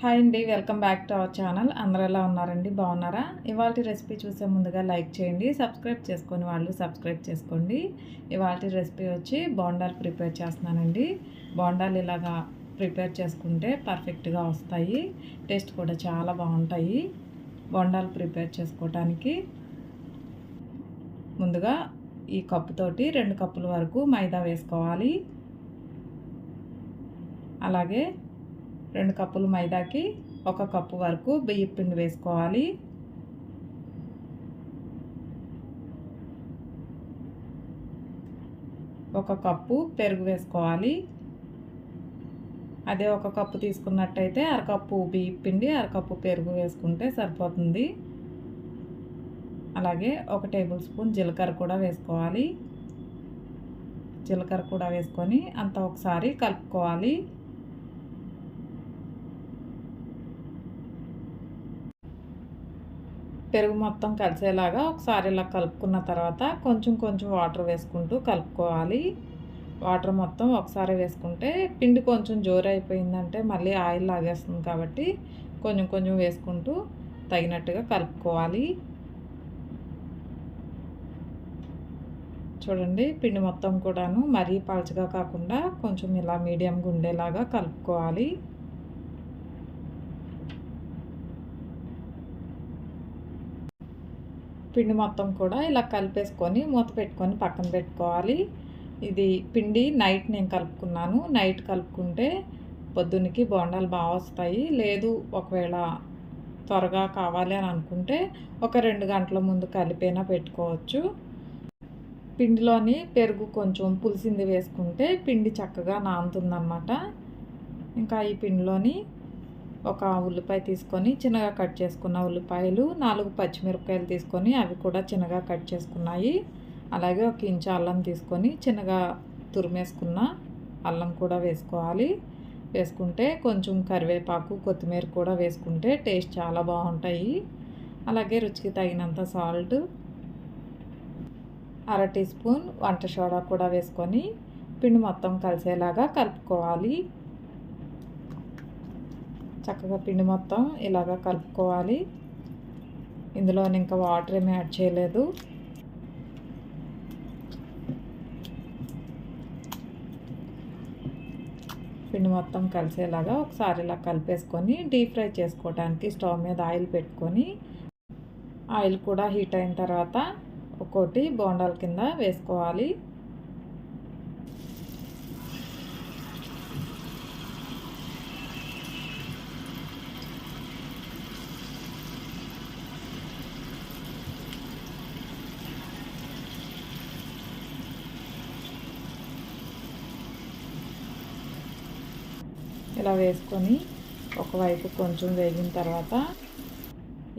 Hi అండి welcome back to our channel. అందరూ ఎలా ఉన్నారండి? బాగున్నారా? ఇవాళ రెసిపీ చూసే ముందుగా లైక్ చేయండి సబ్స్క్రైబ్ చేసుకొని వాళ్ళు సబ్స్క్రైబ్ చేసుకోండి. ఇవాళ రెసిపీ వచ్చి బోండాలు ప్రిపేర్ చేస్తున్నానండి. బోండాలు ఇలాగా ప్రిపేర్ చేసుకుంటే పర్ఫెక్ట్గా వస్తాయి టేస్ట్ కూడా చాలా బాగుంటాయి. బోండాలు ప్రిపేర్ చేసుకోవటానికి ముందుగా ఈ కప్పుతోటి రెండు కప్పుల వరకు మైదా వేసుకోవాలి. అలాగే రెండు కప్పులు మైదాకి ఒక కప్పు వరకు బియ్య పిండి వేసుకోవాలి. ఒక కప్పు పెరుగు వేసుకోవాలి. అదే ఒక కప్పు తీసుకున్నట్టయితే అరకప్పు బియ్య పిండి అరకప్పు పెరుగు వేసుకుంటే సరిపోతుంది. అలాగే ఒక టేబుల్ స్పూన్ జీలకర్ర కూడా వేసుకోవాలి. జీలకర్ర కూడా వేసుకొని అంతా ఒకసారి కలుపుకోవాలి. పెరుగు మొత్తం కలిసేలాగా ఒకసారి ఇలా కలుపుకున్న తర్వాత కొంచెం కొంచెం వాటర్ వేసుకుంటూ కలుపుకోవాలి. వాటర్ మొత్తం ఒకసారి వేసుకుంటే పిండి కొంచెం జోరు అయిపోయిందంటే మళ్ళీ ఆయిల్ లాగేస్తుంది కాబట్టి కొంచెం కొంచెం వేసుకుంటూ తగినట్టుగా కలుపుకోవాలి. చూడండి పిండి మొత్తం కూడాను మరీ పలచగా కాకుండా కొంచెం ఇలా మీడియంగా ఉండేలాగా కలుపుకోవాలి. పిండి మొత్తం కూడా ఇలా కలిపేసుకొని మూత పెట్టుకొని పక్కన పెట్టుకోవాలి. ఇది పిండి నైట్ నేను కలుపుకున్నాను. నైట్ కలుపుకుంటే పొద్దున్నకి బోండాలు బాగా వస్తాయి. లేదు ఒకవేళ త్వరగా కావాలి అని అనుకుంటే ఒక రెండు గంటల ముందు కలిపైనా పెట్టుకోవచ్చు. పిండిలోని పెరుగు కొంచెం పులిసింది వేసుకుంటే పిండి చక్కగా నానుతుందన్నమాట. ఇంకా ఈ పిండిలోని ఒక ఉల్లిపాయ తీసుకొని చిన్నగా కట్ చేసుకున్న ఉల్లిపాయలు నాలుగు పచ్చిమిరపకాయలు తీసుకొని అవి కూడా చిన్నగా కట్ చేసుకున్నాయి. అలాగే ఒక ఇంచు అల్లం తీసుకొని చిన్నగా తురిమేసుకున్న అల్లం కూడా వేసుకోవాలి. వేసుకుంటే కొంచెం కరివేపాకు కొత్తిమీర కూడా వేసుకుంటే టేస్ట్ చాలా బాగుంటాయి. అలాగే రుచికి తగినంత సాల్ట్ అర టీ స్పూన్ వంట సోడా కూడా వేసుకొని పిండి మొత్తం కలిసేలాగా కలుపుకోవాలి. చక్కగా పిండి మొత్తం ఇలాగా కలుపుకోవాలి. ఇందులో ఇంకా వాటర్ ఏమి యాడ్ చేయలేదు. పిండి మొత్తం కలిసేలాగా ఒకసారి ఇలా కలిపేసుకొని డీప్ ఫ్రై చేసుకోవడానికి స్టవ్ మీద ఆయిల్ పెట్టుకొని ఆయిల్ కూడా హీట్ అయిన తర్వాత ఒక్కోటి బోండాల కింద వేసుకోవాలి. ఇలా వేసుకొని ఒకవైపు కొంచెం వేగిన తర్వాత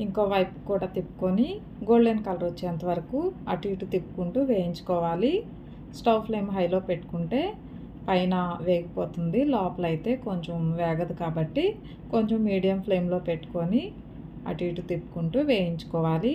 ఇంకో వైపు కూడా తిప్పుకొని గోల్డెన్ కలర్ వచ్చేంత వరకు అటు ఇటు తిప్పుకుంటూ వేయించుకోవాలి. స్టవ్ ఫ్లేమ్ హైలో పెట్టుకుంటే పైన వేగిపోతుంది. లోపల అయితే కొంచెం వేగదు కాబట్టి కొంచెం మీడియం ఫ్లేమ్లో పెట్టుకొని అటు ఇటు తిప్పుకుంటూ వేయించుకోవాలి.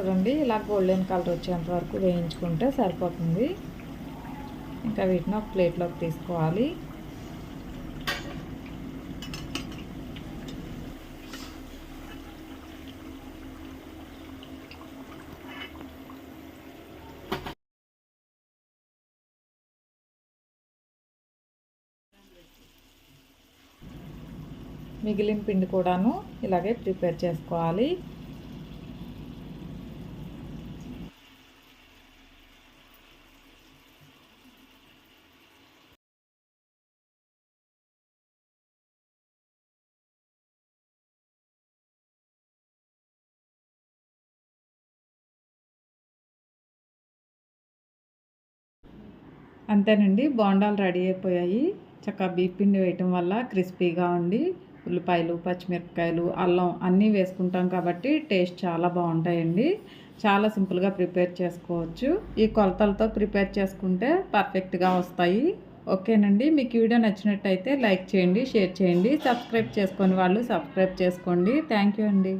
చూడండి ఇలా గోల్డెన్ కలర్ వచ్చేంత వరకు వేయించుకుంటే సరిపోతుంది. ఇంకా వీటిని ఒక ప్లేట్లోకి తీసుకోవాలి. మిగిలిన పిండి కూడాను ఇలాగే ప్రిపేర్ చేసుకోవాలి. అంతేనండి. బోండాలు రెడీ అయిపోయాయి. చక్కగా బీపిండి పిండి వేయటం వల్ల క్రిస్పీగా ఉండి ఉల్లిపాయలు పచ్చిమిరపకాయలు అల్లం అన్నీ వేసుకుంటాం కాబట్టి టేస్ట్ చాలా బాగుంటాయండి. చాలా సింపుల్గా ప్రిపేర్ చేసుకోవచ్చు. ఈ కొలతలతో ప్రిపేర్ చేసుకుంటే పర్ఫెక్ట్గా వస్తాయి. ఓకేనండి. మీకు వీడియో నచ్చినట్టయితే లైక్ చేయండి షేర్ చేయండి. సబ్స్క్రైబ్ చేసుకొని వాళ్ళు సబ్స్క్రైబ్ చేసుకోండి. థ్యాంక్ యూ అండి.